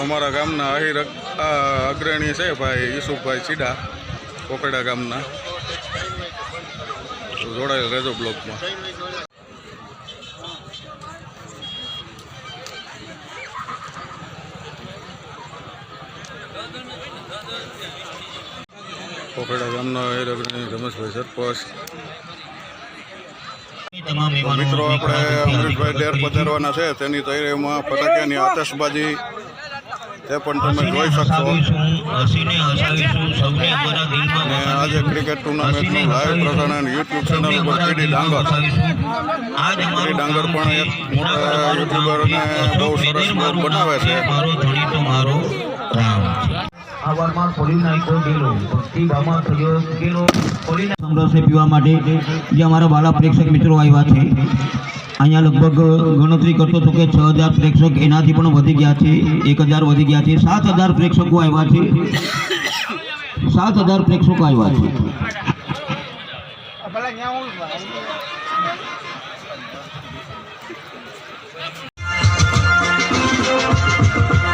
અમારા ગામના અહીર અગ- અગ્રણી છે ભાઈ યુસુફભાઈ ચીડા કોકડા ગામના. જોડાયેલ રહેજો બ્લોકમાં. કોકડા ગામના અહીર અગ્રણી રમેશભાઈ સરપંચ. મિત્રો આપણે અમૃતભાઈ ડેર પધારવાના છે. તેની તૈયારીમાં ફટાકિયાની આતશબાજી તે પણ તમે જોઈ શકશો. અને આજે ક્રિકેટ ટુર્નામેન્ટનું લાઈવ પ્રસારણ યુટ્યુબ ચેનલ ઉપર પીડી ડાંગર. આજ ડાંગર પણ એક યુટ્યુબરને બહુ સરસ બનાવે છે. પીવા માટે જે અમારા વાલા પ્રેક્ષક મિત્રો આવ્યા છે. અહીંયા લગભગ ગણતરી કરતો હતો કે છ હજાર પ્રેક્ષક એનાથી પણ વધી ગયા છે. એક હજાર વધી ગયા છે. સાત હજાર પ્રેક્ષકો આવ્યા છે. સાત હજાર પ્રેક્ષકો આવ્યા છે. ઉપસ્થિત થઈ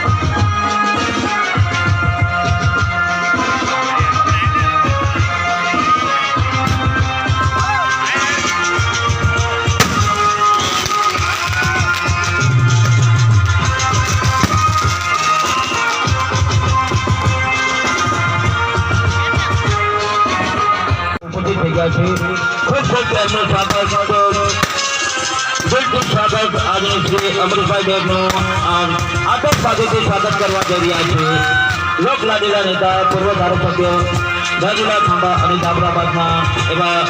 ગયા છે ખૂબ ખૂબ પ્રેમનું સ્વાગત બિલકુલ સ્વાગત આજે શ્રી અમૃતભાઈ દેવનું આતંકવાદીથી સ્વાગત કરવા જઈ રહ્યા છે લોક લાડીલા નેતા, પૂર્વ ધારાસભ્ય રાજુલા ખંભા અને જાફરાબાદના એવા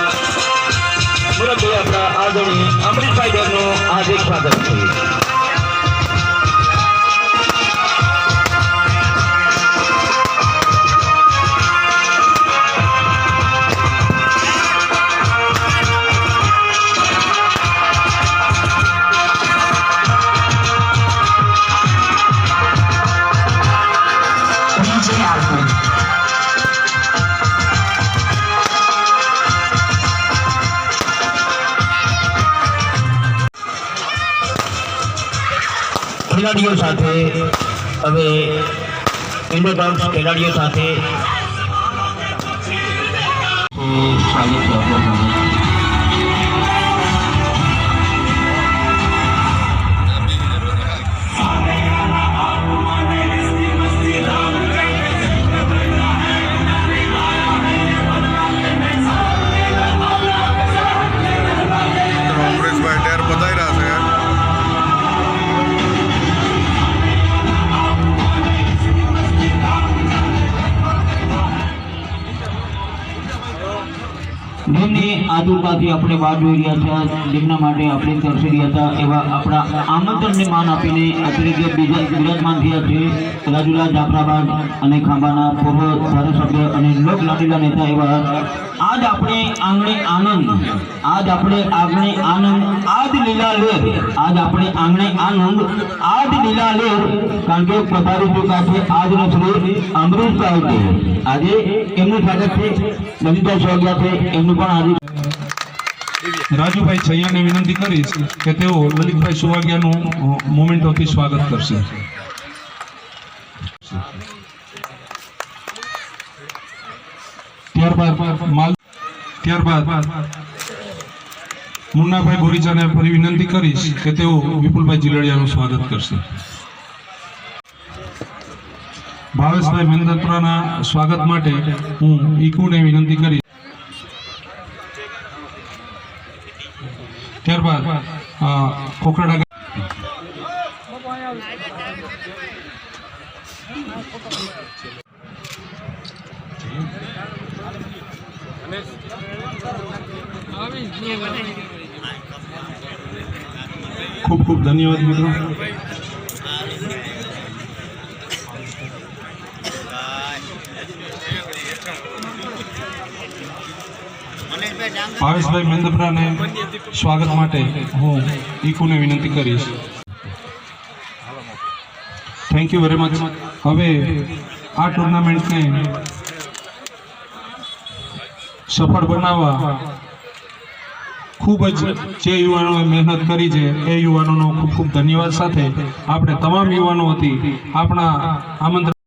મુરબ્બી આપણા આદરણીય અમૃતભાઈ દેવનું હાર્દિક સ્વાગત છે. ખેલાડીઓ સાથે હવે ઇન્ડોટોક્સ ખેલાડીઓ સાથે. આતુરતાથી આપણે વાત જોઈ રહ્યા હતા જેમના માટે આપણે તરસી રહ્યા હતા એવા આપણા આમંત્રણને માન આપીને અત્યારે જે બીજા બિરાજમાન થયા છે, રાજુલા, જાફરાબાદ અને ખાંભાના પૂર્વ ધારાસભ્ય અને લોક લાડીલા નેતા એવા આજ આપણે આંગણે આનંદ, આજ આપણે આંગણે આનંદ, આજ લીલા લેર આજ આપણે આંગણે આનંદ, આજ લીલા લેર કારણ કે પ્રભારી ચૂક્યા છે? આજનો શ્રી અમૃત સાહેબ આજે એમનું સ્વાગત છે. નવીનભાઈ સોગિયા છે. એમનું પણ આજે રાજુભાઈ છૈયાને વિનંતી કરીશ કે તેઓ લલિતભાઈ સુવાગિયાનું મોમેન્ટોથી સ્વાગત કરશે. મુન્નાભાઈ બોરીચાને ફરી વિનંતી કરીશ કે તેઓ વિપુલભાઈ જીલડિયાનું સ્વાગત કરશે. ભાવેશભાઈ મેંદત્રાના સ્વાગત માટે હું ઈકુને વિનંતી કરીશ ત્યારબાદ અ, કોકરાડા ગા- ખૂબ ખૂબ ધન્યવાદ મિત્રો. ભાવેશભાઈ મેંદપરાને સ્વાગત માટે હું ઈકુને વિનંતી કરીશ. થેન્ક યુ વેરી મચ હવે આ ટુર્નામેન્ટને સફળ બનાવવા ખૂબ જ જે યુવાનોએ મહેનત કરી છે, એ યુવાનોનો ખૂબ ખૂબ ધન્યવાદ સાથે આપણે તમામ યુવાનો હતી આપણા આમંત્રણ